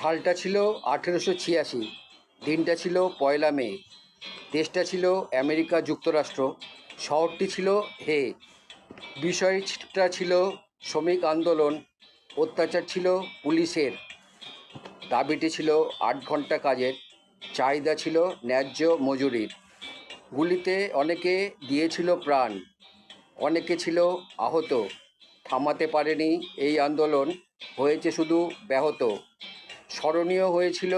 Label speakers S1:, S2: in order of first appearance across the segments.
S1: সালটা ছিল আঠেরোশো ছিয়াশি, দিনটা ছিল পয়লা মে। দেশটা ছিল আমেরিকা যুক্তরাষ্ট্র, শহরটি ছিল হে। বিষয়টা ছিল শ্রমিক আন্দোলন, অত্যাচার ছিল পুলিশের। দাবিটি ছিল আট ঘণ্টা কাজের, চাহিদা ছিল ন্যায্য মজুরির। গুলিতে অনেকে দিয়েছিল প্রাণ, অনেকে ছিল আহত। থামাতে পারেনি এই আন্দোলন, হয়েছে শুধু ব্যাহত। স্মরণীয় হয়েছিল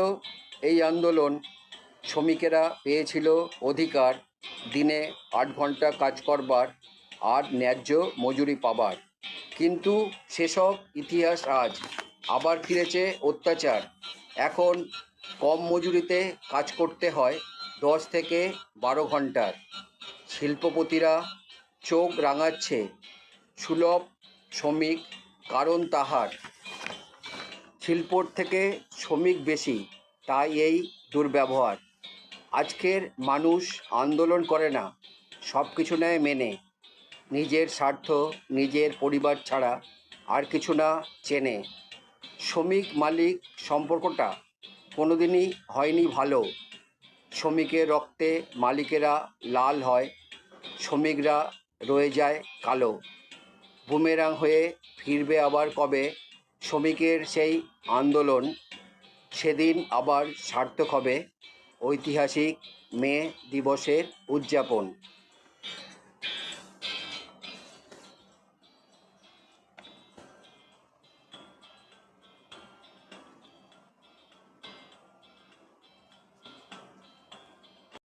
S1: এই আন্দোলন। শ্রমিকেরা পেয়েছিল অধিকার। দিনে আট ঘণ্টা কাজ করবার আর ন্যায্য মজুরি পাবার। কিন্তু সেসব ইতিহাস আজ আবার ফিরেছে অত্যাচার। এখন কম মজুরিতে কাজ করতে হয় দশ থেকে বারো ঘণ্টার শিল্পপতিরা চোখ রাঙাচ্ছে। সুলভ শ্রমিক কারণ তাহার। শিল্পর থেকে শ্রমিক বেশি, তাই এই দুর্ব্যবহার। আজকের মানুষ আন্দোলন করে না সব কিছু নেয় মেনে। নিজের স্বার্থ, নিজের পরিবার ছাড়া আর কিছু না চেনে। শ্রমিক মালিক সম্পর্কটা কোনোদিনই হয়নি ভালো। শ্রমিকের রক্তে মালিকেরা লাল হয়, শ্রমিকরা রয়ে যায় কালো। বুমেরাং হয়ে ফিরবে আবার কবে? শ্রমিকের সেই আন্দোলন সেদিন আবার সার্থক হবে ঐতিহাসিক মে দিবসের উদযাপন।